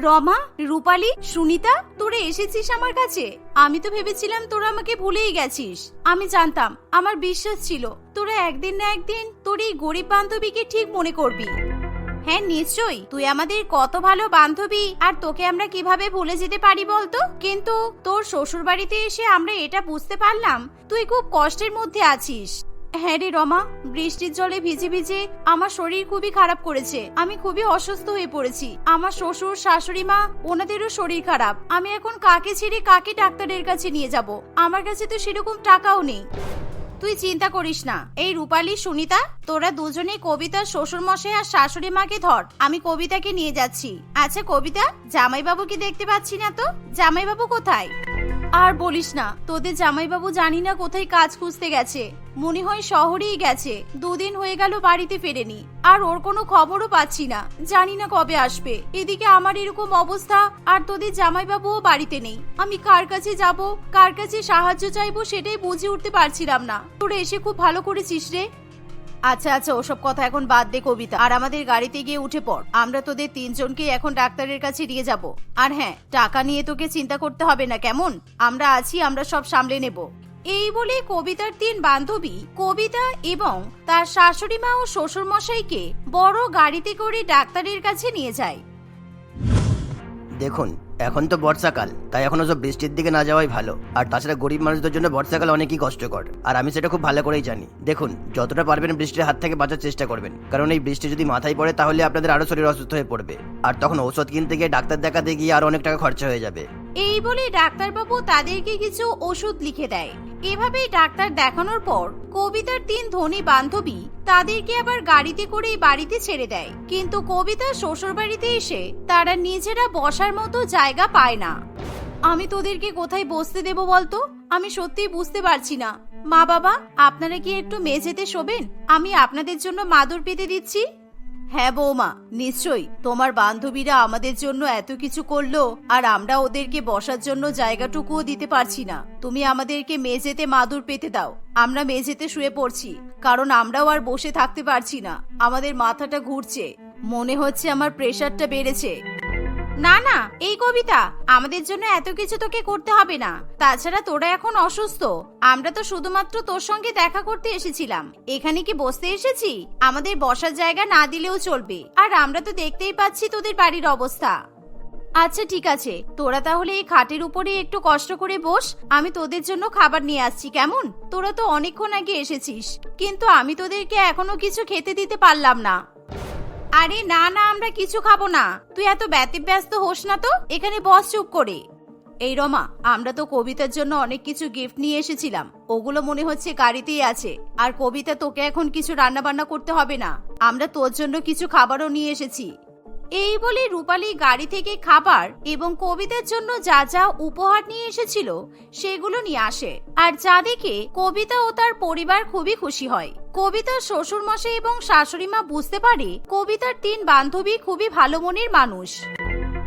রমা, রূপালি, সুনিতা, তোরা এসেছিস আমার কাছে। আমি তো ভেবেছিলাম তোরা আমাকে ভুলেই গেছিস। আমি জানতাম, আমার বিশ্বাস ছিল, তোরা একদিন না একদিন তোর এই গরিব বান্ধবীকে ঠিক মনে করবি। হ্যাঁ নিশ্চয়ই, তুই আমাদের কত ভালো বান্ধবী, আর তোকে আমরা কীভাবে ভুলে যেতে পারি বলতো? কিন্তু তোর শ্বশুর বাড়িতে এসে আমরা এটা বুঝতে পারলাম, তুই খুব কষ্টের মধ্যে আছিস। হ্যাঁ রে রমা, বৃষ্টির জলে ভিজে ভিজে আমার শরীর খুবই খারাপ করেছে। আমি খুবই অসুস্থ হয়ে পড়েছি। আমার শ্বশুর, শাশুড়ি মা, ওনাদেরও শরীর খারাপ। আমি এখন কাকে ছেড়ে কাকে ডাক্তারের কাছে নিয়ে যাব? আমার কাছে তো সেরকম টাকাও নেই। তুই চিন্তা করিস না। এই রূপালী, সুনিতা, তোরা দুজনেই কবিতা শ্বশুর মশাই আর শাশুড়ি মাকে ধর। আমি কবিতাকে নিয়ে যাচ্ছি। আচ্ছা কবিতা জামাইবাবু কি দেখতে পাচ্ছি না তো? জামাইবাবু কোথায়? আর বলিস না, তোদের জামাইবাবু জানি না কোথায় কাজ খুঁজতে গেছে। মনে হয় শহরেই গেছে, দুদিন হয়ে গেল বাড়িতে ফেরেনি। আর ওর কোনো খবরও পাচ্ছি না, জানি না কবে আসবে। এদিকে আমার এরকম অবস্থা, আর তোদের জামাইবাবুও বাড়িতে নেই। আমি কার কাছে যাব, কার কাছে সাহায্য চাইব সেটাই বুঝে উঠতে পারছিলাম না। তোরা এসে খুব ভালো করেছিস রে। আচ্ছা আচ্ছা ওসব কথা এখন বাদ দে কবিতা। আর আমাদের গাড়িতে গিয়ে উঠে পড়। আমরা তোদের তিনজনকেই এখন ডাক্তারের কাছে নিয়ে যাব। আর হ্যাঁ টাকা নিয়ে তোকে চিন্তা করতে হবে না, কেমন? আমরা আছি, আমরা সব সামলে নেব। এই বলে কবিতার তিন বান্ধবী, কবিতা এবং তার শাশুড়ি মা ও শ্বশুর মশাইকে বড় গাড়িতে করে ডাক্তারের কাছে নিয়ে যায়। দেখুন, এখন তো বর্ষাকাল, তাই এখন সব বৃষ্টির দিকে না যাওয়াই ভালো। আর তাছাড়া গরিব মানুষদের জন্য বর্ষাকাল অনেকই কষ্টকর। আর আমি সেটা খুব ভালো করেই জানি। দেখুন, যতটা পারবেন বৃষ্টির হাত থেকে বাঁচার চেষ্টা করবেন। কারণ এই বৃষ্টি যদি মাথায় পড়ে, তাহলে আপনাদের আরও শরীর অসুস্থ হয়ে পড়বে। আর তখন ঔষধ কিনতে গিয়ে ডাক্তার দেখাতে গিয়ে আর অনেক টাকা খরচা হয়ে যাবে। এই বলে ডাক্তারবাবু তাদেরকে কিছু ওষুধ লিখে দেয়। এভাবেই ডাক্তার দেখানোর পর, কবিতার তিন ধনী বান্ধবী তাদেরকে আবার গাড়িতে করে বাড়িতে ছেড়ে দেয়। কিন্তু কবিতা শ্বশুর বাড়িতে এসে তারা নিজেরা বসার মতো জায়গা পায় না। আমি তোদেরকে কোথায় বসতে দেব বলতো? আমি সত্যিই বুঝতে পারছি না। মা বাবা, আপনারা কি একটু মেঝেতে শোবেন? আমি আপনাদের জন্য মাদুর পেতে দিচ্ছি। হ্যাঁ বৌমা, নিশ্চয়ই। তোমার বান্ধবীরা আমাদের জন্য এত কিছু করল, আর আমরা ওদেরকে বসার জন্য জায়গাটুকুও দিতে পারছি না। তুমি আমাদেরকে মেঝেতে মাদুর পেতে দাও। আমরা মেঝেতে শুয়ে পড়ছি, কারণ আমরাও আর বসে থাকতে পারছি না। আমাদের মাথাটা ঘুরছে। মনে হচ্ছে আমার প্রেশারটা বেড়েছে। না না, এই কবিতা, আমাদের জন্য এত কিছু তোকে করতে হবে না। তাছাড়া তোরা এখন অসুস্থ। আমরা তো শুধুমাত্র তোর সঙ্গে দেখা করতে এসেছিলাম। এখানে কি বসতে এসেছি? আমাদের বসার জায়গা না দিলেও চলবে। আর আমরা তো দেখতেই পাচ্ছি তোদের বাড়ির অবস্থা। আচ্ছা ঠিক আছে। তোরা তাহলে এই খাটের উপরে একটু কষ্ট করে বস। আমি তোদের জন্য খাবার নিয়ে আসছি, কেমন? তোরা তো অনেকক্ষণ আগে এসেছিস। কিন্তু আমি তোদেরকে এখনও কিছু খেতে দিতে পারলাম না। আরে না না, আমরা কিছু খাব না। তুই এত ব্যতিব্যস্ত হোস না তো? এখানে বস চুপ করে। এই রমা, আমরা তো কবিতার জন্য অনেক কিছু গিফট নিয়ে এসেছিলাম। ওগুলো মনে হচ্ছে গাড়িতেই আছে। আর কবিতা তোকে এখন কিছু রান্না বান্না করতে হবে না। আমরা তোর জন্য কিছু খাবারও নিয়ে এসেছি। এই বলে রূপালী গাড়ি থেকে খাবার এবং কবিতার জন্য যা যা উপহার নিয়ে এসেছিল, সেগুলো নিয়ে আসে। আর যা দেখে কবিতা ও তার পরিবার খুবই খুশি হয়। কবিতার শ্বশুর মশাই এবং শাশুড়ি মা বুঝতে পারে কবিতার তিন বান্ধবী খুবই ভালো মনের মানুষ।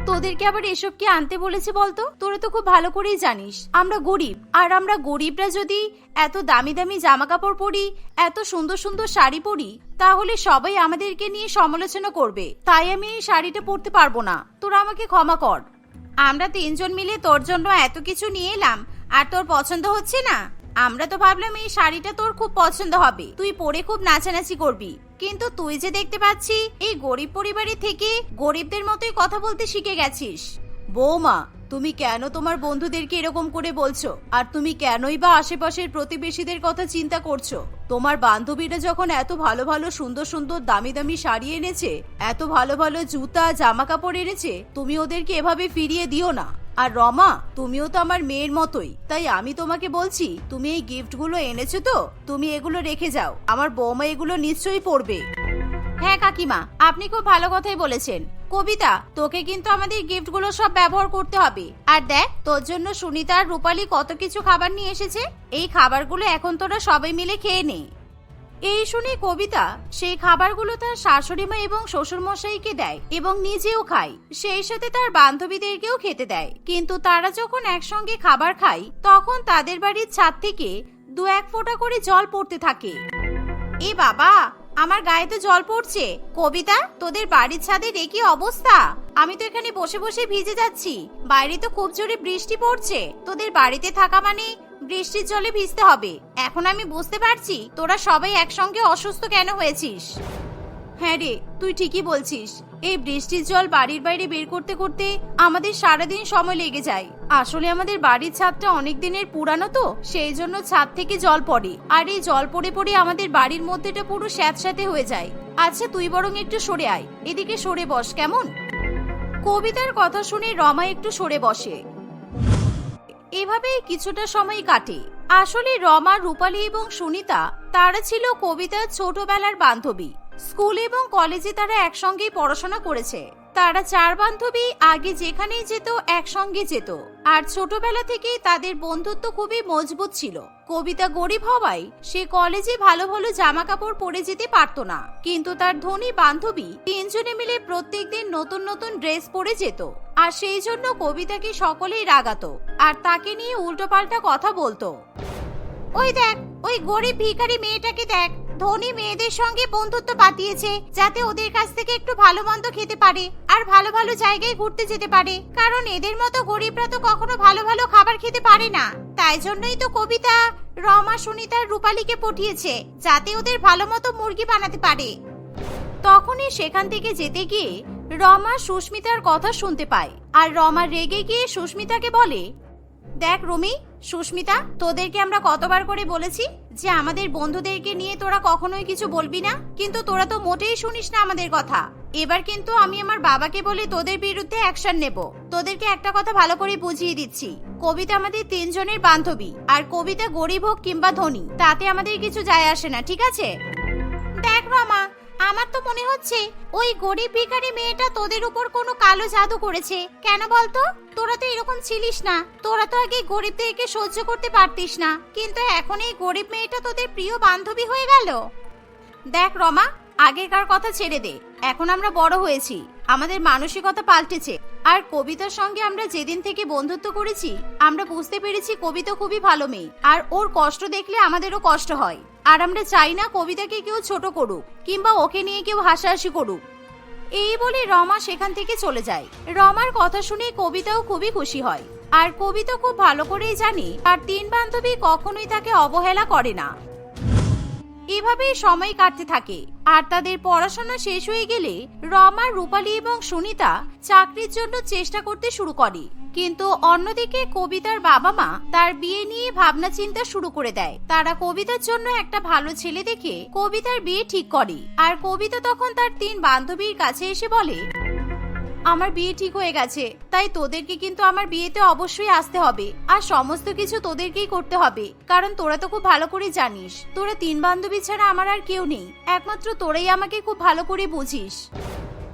তোদেরকে আবার এসব কি আনতে বলেছে বলতো? তোরা তো খুব ভালো করেই জানিস। আমরা গরিব, আর আমরা গরিবরা যদি এত দামি দামি জামা কাপড় পরি, এত সুন্দর সুন্দর শাড়ি পরি, তাহলে সবাই আমাদেরকে নিয়ে সমালোচনা করবে। তাই আমি এই শাড়িটা পরতে পারব না। তোরা আমাকে ক্ষমা কর। আমরা তিনজন মিলে তোর জন্য এত কিছু নিয়ে এলাম, আর তোর পছন্দ হচ্ছে না? আমরা তো ভাবলাম এই শাড়িটা তোর খুব পছন্দ হবে। তুই পরে খুব নাচানাচি করবি। কিন্তু তুই যে দেখতে পাচ্ছি, এই গরিব পরিবারের থেকে গরিবদের মতোই কথা বলতে শিখে গেছিস। বৌমা, তুমি কেন তোমার বন্ধুদেরকে এরকম করে বলছো? আর তুমি কেনই বা আশেপাশের প্রতিবেশীদের কথা চিন্তা করছ? তোমার বান্ধবীরা যখন এত ভালো ভালো, সুন্দর সুন্দর, দামি দামি শাড়ি এনেছে, এত ভালো ভালো জুতা জামা কাপড় এনেছে, তুমি ওদেরকে এভাবে ফিরিয়ে দিও না। আর রমা, তুমিও তো আমার মেয়ের মতোই। তাই আমি তোমাকে বলছি, তুমি এই গিফটগুলো এনেছো তো, তুমি এগুলো রেখে যাও। আমার বৌমা এগুলো নিশ্চয়ই পড়বে। হ্যাঁ কাকিমা, আপনি খুব ভালো কথাই বলেছেন। কবিতা, তোকে কিন্তু আমাদের গিফটগুলো সব ব্যবহার করতে হবে। আর দেখ, তোর জন্য সুনিতা আর রূপালী কত কিছু খাবার নিয়ে এসেছে। এই খাবারগুলো এখন তোরা সবাই মিলে খেয়ে নে। এই শুনে কবিতা সেই খাবারগুলো তার শাশুড়ি মা এবং শ্বশুর মশাইকে দেয় এবং নিজেও খায়। সেই সাথে তার বান্ধবীদেরকেও খেতে দেয়। কিন্তু তারা যখন একসঙ্গে খাবার খায়, তখন তাদের বাড়ির ছাদ থেকে দু এক ফোঁটা করে জল পড়তে থাকে। এ বাবা, আমার গায়ে তো জল পড়ছে। কবিতা, তোদের বাড়ির ছাদের এ কি অবস্থা? আমি তো এখানে বসে বসে ভিজে যাচ্ছি। বাইরে তো খুব জোরে বৃষ্টি পড়ছে। তোদের বাড়িতে থাকা মানে বৃষ্টির জলে ভিজতে হবে। এখন আমি বুঝতে পারছি তোরা সবাই একসঙ্গে অসুস্থ কেন হয়েছিস। হ্যাঁ রে, তুই ঠিকই বলছিস। এই বৃষ্টির জল বাড়ির বাইরে বের করতে করতে আমাদের সারাদিন সময় লেগে যায়। আসলে আমাদের বাড়ির ছাদটা অনেক দিনের পুরানো তো, সেই জন্য ছাদ থেকে জল পড়ে। আর এই জল পড়ে পড়ে আমাদের বাড়ির মধ্যেটা পুরো স্যাঁতস্যাঁতে হয়ে যায়। আচ্ছা তুই বরং একটু সরে আয়। এদিকে সরে বস, কেমন? কবিতার কথা শুনে রমা একটু সরে বসে। এভাবেই কিছুটা সময় কাটে। আসলে রমা, রূপালী এবং সুনিতা, তারা ছিল কবিতার ছোটবেলার বান্ধবী। স্কুল এবং কলেজে তারা একসঙ্গেই পড়াশোনা করেছে। তারা চার বান্ধবী আগে যেখানেই যেত, একসঙ্গে যেত। আর ছোটবেলা থেকেই তাদের বন্ধুত্ব খুবই মজবুত ছিল। কবিতা গরিব হওয়ায় সে কলেজে ভালো ভালো জামা কাপড় পরে যেতে পারতো না। কিন্তু তার ধনী বান্ধবী তিনজনে মিলে প্রত্যেক দিন নতুন নতুন ড্রেস পরে যেত। আর সেই জন্য কবিতাকে সকলেই রাগাতো আর তাকে নিয়ে উল্টোপাল্টা কথা বলতো। ওই দেখ, ওই গরিব ভিখারি মেয়েটাকে দেখ ধনী মেয়েদের সঙ্গে বন্ধুত্ব পাতিয়েছে, যাতে ওদের কাছ থেকে একটু ভালো মন্দ খেতে পারে আর ভালো ভালো জায়গায় ঘুরতে যেতে পারে। কারণ এদের মতো গরিবরা তো কখনো ভালো ভালো খাবার খেতে পারে না। তাই জন্যই তো কবিতা, রমা সুনিতার রূপালীকে পাঠিয়েছে, যাতে ওদের ভালো মতো মুরগি বানাতে পারে। তখনই সেখান থেকে যেতে গিয়ে রমা সুস্মিতার কথা শুনতে পায়। আর রমা রেগে গিয়ে সুস্মিতাকে বলে, দেখ রুমি সুস্মিতা, তোদেরকে আমরা কতবার করে বলেছি যে আমাদের বন্ধুদেরকে নিয়ে তোরা কখনোই কিছু বলবি না, কিন্তু তোরা তো মোটেই শুনিস না আমাদের কথা। এবার কিন্তু আমি আমার বাবাকে বলে তোদের বিরুদ্ধে অ্যাকশন নেব। তোদেরকে একটা কথা ভালো করে বুঝিয়ে দিচ্ছি। কবিতা আমাদের তিনজনের বান্ধবী, আর কবিতা গরিব হোক কিংবা ধনী, তাতে আমাদের কিছু যায় আসে না, ঠিক আছে? দেখ মামা আমার তো মনে হচ্ছে ওই গরিব ভিখারি মেয়েটা তোদের উপর কোনো কালো জাদু করেছে। কেন বলতো? তোরা তো এরকম ছিলিস না। তোরা তো আগে গরিবদেরকে সহ্য করতে পারতিস না। কিন্তু এখন এই গরিব মেয়েটা তোদের প্রিয় বান্ধবী হয়ে গেল। দেখ রমা, আগেকার কথা ছেড়ে দে। এখন আমরা বড় হয়েছি। আমাদের মানসিকতা পাল্টেছে। আর কবিতার সঙ্গে আমরা যেদিন থেকে বন্ধুত্ব করেছি, আমরা বুঝতে পেরেছি কবিতা খুবই ভালো মেয়ে, আর ওর কষ্ট দেখলে আমাদেরও কষ্ট হয়। আর আমরা চাই না কবিতাকে কেউ ছোট করুক, কিংবা ওকে নিয়ে কেউ হাসাহাসি করুক। এই বলে রমা সেখান থেকে চলে যায়। রমার কথা শুনে কবিতাও খুবই খুশি হয়। আর কবিতা খুব ভালো করেই জানে আর তিন বান্ধবী কখনোই তাকে অবহেলা করে না। এভাবেই সময় কাটতে থাকে। আর তাদের পড়াশোনা শেষ হয়ে গেলে রমা, রূপালী এবং সুনিতা চাকরির জন্য চেষ্টা করতে শুরু করে। কিন্তু অন্যদিকে কবিতার বাবা মা তার বিয়ে নিয়ে ভাবনা চিন্তা শুরু করে দেয়। তারা কবিতার জন্য একটা ভালো ছেলে দেখে কবিতার বিয়ে ঠিক করে। আর কবিতা তখন তার তিন বান্ধবীর কাছে এসে বলে আমার বিয়ে ঠিক হয়ে গেছে, তাই তোদেরকে কিন্তু আমার বিয়েতে অবশ্যই আসতে হবে। আর সমস্ত কিছু তোদেরকেই করতে হবে, কারণ তোরা তো খুব ভালো করে জানিস, তোরা তিন বান্ধবী ছাড়া আমার আর কেউ নেই, একমাত্র তোরাই আমাকে খুব ভালো করে বুঝিস।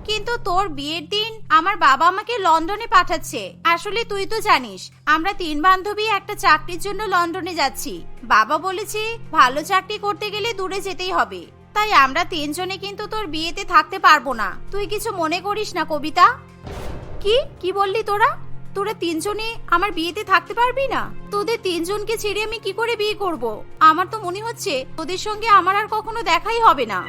কিন্তু তোর বিয়ের দিন আমার বাবা আমাকে লন্ডনে পাঠাচ্ছে। আসলে তুই তো জানিস, আমরা তিন বান্ধবী একটা চাকরির জন্য লন্ডনে যাচ্ছি। বাবা বলেছে, ভালো চাকরি করতে গেলে দূরে যেতেই হবে। তাই আমরা তিনজনে কিন্তু তোর বিয়েতে থাকতে পারব না। তুই কিছু মনে করিস না, কবিতা। কি? কি বললি তোরা? তোরা তিনজনে আমার বিয়েতে থাকতে পারবি না? তোদের তিনজনকে ছেড়ে আমি কি করে বিয়ে করব? আমার তো মনে হচ্ছে তোদের সঙ্গে আমার আর কখনো দেখাই হবে না।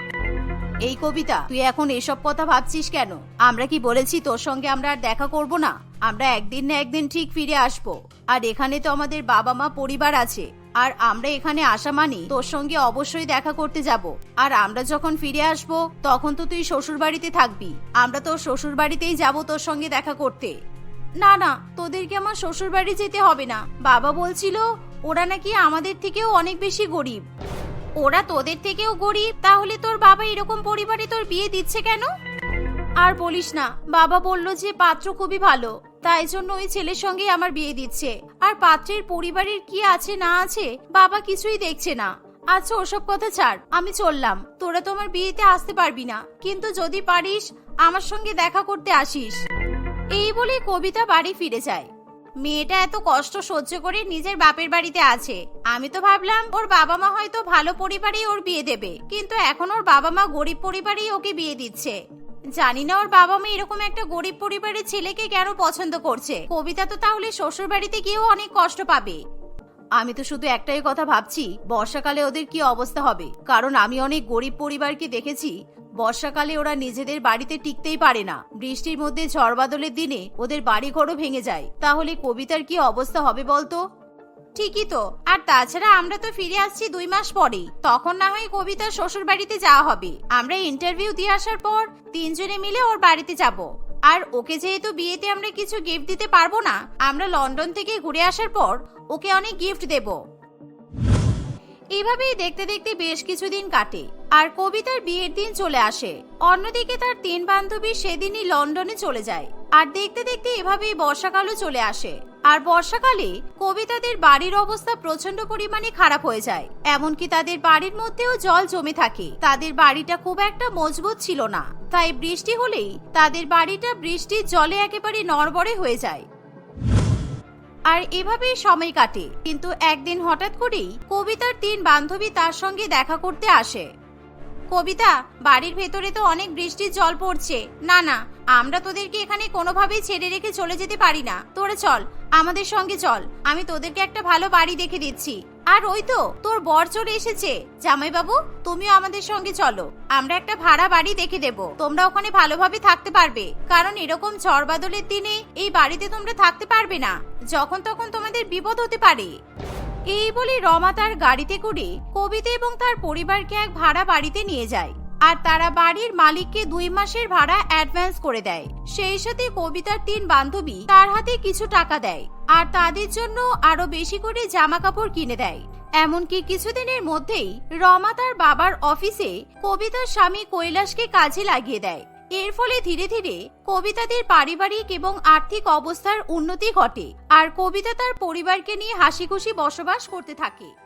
এই কবিতা, তুই এখন এসব কথা ভাবছিস কেন? আমরা কি বলেছি তোর সঙ্গে আমরা আর দেখা করব না? আমরা একদিন না একদিন ঠিক ফিরে আসব। আর এখানে তো আমাদের বাবা মা পরিবার আছে। আর আমরা এখানে আসা মানি তোর সঙ্গে অবশ্যই দেখা করতে যাব। আর আমরা যখন ফিরে আসব, তখন তো তুই শ্বশুর বাড়িতে থাকবি। আমরা তোর শ্বশুর বাড়িতেই যাব তোর সঙ্গে দেখা করতে। না না, তোদেরকে আমার শ্বশুর বাড়ি যেতে হবে না। বাবা বলছিল, ওরা নাকি আমাদের থেকেও অনেক বেশি গরিব। ওরা তোদের থেকেও গরিব, তাহলে তোর বাবা এরকম পরিবারে তোর বিয়ে দিচ্ছে কেন? আর বলিস না, বাবা বলল যে পাত্র খুবই ভালো। তাই জন্য ওই ছেলের সঙ্গে আমার বিয়ে দিচ্ছে। আর পাত্রের পরিবারের কি আছে না আছে, বাবা কিছুই দেখছে না। আচ্ছা ওসব কথা ছাড়, আমি চললাম। তোরা তো আমার বিয়েতে আসতে পারবি না। কিন্তু যদি পারিস, আমার সঙ্গে দেখা করতে আসিস। এই বলে কবিতা বাড়ি ফিরে যায়। মেয়েটা এত কষ্ট সহ্য করে নিজের বাপের বাড়িতে আছে। আমি তো ভাবলাম, ওর বাবা মা হয়তো ভালো পরিবারেই ওর বিয়ে দেবে। কিন্তু এখন ওর বাবা মা গরিব পরিবারেই ওকে বিয়ে দিচ্ছে। জানি না ওর বাবা মা এরকম একটা গরিব পরিবারের ছেলেকে কেন পছন্দ করছে। কবিতা তো তাহলে শ্বশুর বাড়িতে গিয়েও অনেক কষ্ট পাবে। আমি তো শুধু একটাই কথা ভাবছি, বর্ষাকালে ওদের কি অবস্থা হবে? কারণ আমি অনেক গরিব পরিবারকে দেখেছি, বর্ষাকালে ওরা নিজেদের বাড়িতে টিকতেই পারে না। বৃষ্টির মধ্যে ঝড় বাদলের দিনে ওদের বাড়ি ঘরও ভেঙে যায়। তাহলে কবিতার কি অবস্থা হবে বলতো? ঠিকই তো। আর তাছাড়া আমরা তো ফিরে আসছি দুই মাস পরেই। তখন না হয় কবিতার শ্বশুর বাড়িতে যাওয়া হবে। আমরা ইন্টারভিউ দিয়ে আসার পর তিনজনে মিলে ওর বাড়িতে যাব। আর ওকে যেহেতু বিয়েতে আমরা কিছু গিফট দিতে পারব না, আমরা লন্ডন থেকে ঘুরে আসার পর ওকে অনেক গিফট দেব। এইভাবেই দেখতে দেখতে বেশ কিছুদিন কাটে, আর কবিতার বিয়ের দিন চলে আসে। অন্যদিকে তার তিন বান্ধবী সেদিনই লন্ডনে চলে যায়, আর দেখতে দেখতে এভাবেই বর্ষাকালও চলে আসে। আর বর্ষাকালে কবিতাদের বাড়ির অবস্থা প্রচণ্ড পরিমাণে খারাপ হয়ে যায়। এমনকি তাদের বাড়ির মধ্যেও জল জমে থাকে। তাদের বাড়িটা খুব একটা মজবুত ছিল না। তাই বৃষ্টি হলেই তাদের বাড়িটা বৃষ্টির জলে একেবারে নড়বড়ে হয়ে যায়। আর এভাবেই সময় কাটে। কিন্তু একদিন হঠাৎ করেই কবিতার তিন বান্ধবী তার সঙ্গে দেখা করতে আসে। কবিতা, বাড়ির ভেতরে তো অনেক বৃষ্টির জল পড়ছে। না না, আমরা তোদেরকে এখানে কোনোভাবেই ছেড়ে রেখে চলে যেতে পারি না। তোরা চল, আমাদের সঙ্গে চল, আমি তোদেরকে একটা ভালো বাড়ি দেখে দিচ্ছি। আর ওই তো, তোর বর চলে এসেছে। জামাইবাবু, তুমিও আমাদের সঙ্গে চলো, আমরা একটা ভাড়া বাড়ি দেখে দেব। তোমরা ওখানে ভালোভাবে থাকতে পারবে। কারণ এরকম ঝড় বাদলের দিনে এই বাড়িতে তোমরা থাকতে পারবে না। যখন তখন তোমাদের বিপদ হতে পারে। এই বলে রমা তার গাড়িতে করে কবিতা এবং তার পরিবারকে এক ভাড়া বাড়িতে নিয়ে যায়। আর তারা বাড়ির মালিককে দুই মাসের ভাড়া অ্যাডভান্স করে দেয়। সেই সাথে কবিতার তিন বান্ধবী তার হাতে কিছু টাকা দেয় আর তাদের জন্য আরও বেশি করে জামা কাপড় কিনে দেয়। এমনকি কিছুদিনের মধ্যেই রমা তার বাবার অফিসে কবিতার স্বামী কৈলাসকে কাজে লাগিয়ে দেয়। এর ফলে ধীরে ধীরে কবিতাদের পারিবারিক এবং আর্থিক অবস্থার উন্নতি ঘটে, আর কবিতা তার পরিবারকে নিয়ে হাসি খুশি বসবাস করতে থাকে।